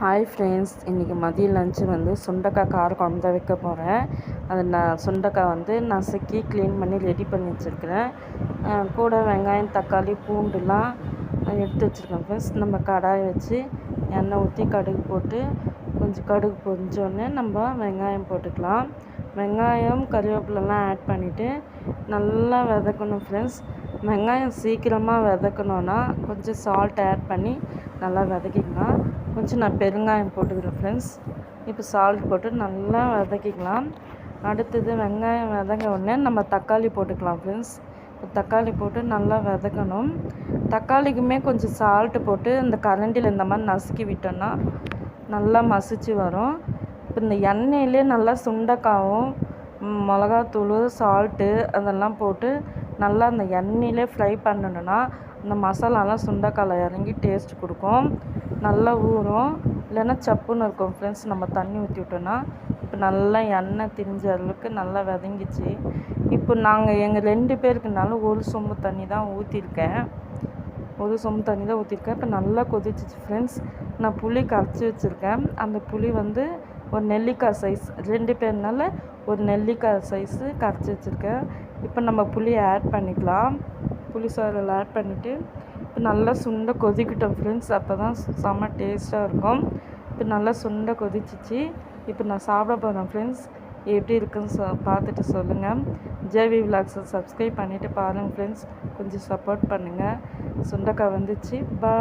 Hi friends இன்றைக்கி மதிய lunch வந்து சுண்டக்காய் கார குழம்பு தான் வைக்க போகிறேன் அது நான் சுண்டக்காய் வந்து நசுக்கி க்ளீன் பண்ணி ரெடி பண்ணி வச்சுருக்கிறேன். கூட வெங்காயம் தக்காளி பூண்டுலாம் எடுத்து வச்சுருக்கேன் ஃப்ரெண்ட்ஸ் நம்ம கடாய் வச்சு எண்ணெய் ஊற்றி கடுகு போட்டு கொஞ்சம் கடுகு பொரிஞ்சோடனே நம்ம வெங்காயம் போட்டுக்கலாம். வெங்காயம் கருவேப்பிலலாம் ஆட் பண்ணிவிட்டு நல்லா விதக்கணும் ஃப்ரெண்ட்ஸ் வெங்காயம் சீக்கிரமாக விதக்கணுன்னா கொஞ்சம் சால்ட் ஆட் பண்ணி நல்லா வதக்கிக்கலாம் கொஞ்சம் நான் பெருங்காயம் போட்டுக்கிறேன் ஃப்ரெண்ட்ஸ் இப்போ சால்ட் போட்டு நல்லா வதக்கிக்கலாம். அடுத்தது வெங்காயம் வதங்க உடனே நம்ம தக்காளி போட்டுக்கலாம் ஃப்ரெண்ட்ஸ் தக்காளி போட்டு நல்லா வதக்கணும். தக்காளிக்குமே கொஞ்சம் சால்ட்டு போட்டு இந்த கரண்டியில் இந்த மாதிரி நசுக்கி விட்டோன்னா நல்லா மசிச்சு வரும். இப்போ இந்த எண்ணெயிலே நல்லா சுண்டக்காவும் மிளகாத்தூள் சால்ட்டு அதெல்லாம் போட்டு நல்லா அந்த எண்ணெயிலே ஃப்ரை பண்ணணுன்னா இந்த மசாலாலாம் சுண்டக்காயில் இறங்கி டேஸ்ட் கொடுக்கும். நல்லா ஊறும். இல்லைன்னா சப்புன்னு இருக்கும் ஃப்ரெண்ட்ஸ் நம்ம தண்ணி ஊற்றி விட்டோன்னா இப்போ நல்லா எண்ணெய் திரிஞ்ச அளவுக்கு நல்லா வதங்கிச்சு. இப்போ நாங்கள் எங்கள் ரெண்டு பேருக்குனாலும் ஒரு சொம்பு தண்ணி தான் ஊற்றிருக்கேன் ஒரு சொம்பு தண்ணி தான் ஊற்றிருக்கேன் இப்போ நல்லா கொதிச்சிச்சு ஃப்ரெண்ட்ஸ் நான் புளி கரைச்சி வச்சுருக்கேன். அந்த புளி வந்து ஒரு நெல்லிக்காய் சைஸ் ரெண்டு பேர்னால ஒரு நெல்லிக்காய் சைஸு கரைச்சி வச்சுருக்கேன். இப்போ நம்ம புளியை ஆட் பண்ணிக்கலாம். புளி சாறில் ஆட் பண்ணிவிட்டு இப்போ நல்லா சுண்டை கொதிக்கிட்டோம் ஃப்ரெண்ட்ஸ் அப்போ தான் செம்ம டேஸ்ட்டாக இருக்கும். இப்போ நல்லா சுண்டை கொதிச்சிச்சு. இப்போ நான் சாப்பிட போகிறேன் ஃப்ரெண்ட்ஸ் எப்படி இருக்குன்னு சொ பார்த்துட்டு சொல்லுங்கள் ஜேவி விலாக்ஸை சப்ஸ்கிரைப் பண்ணிவிட்டு பாருங்கள் ஃப்ரெண்ட்ஸ் கொஞ்சம் சப்போர்ட் பண்ணுங்கள் சுண்டக்காய் வந்துச்சு. பா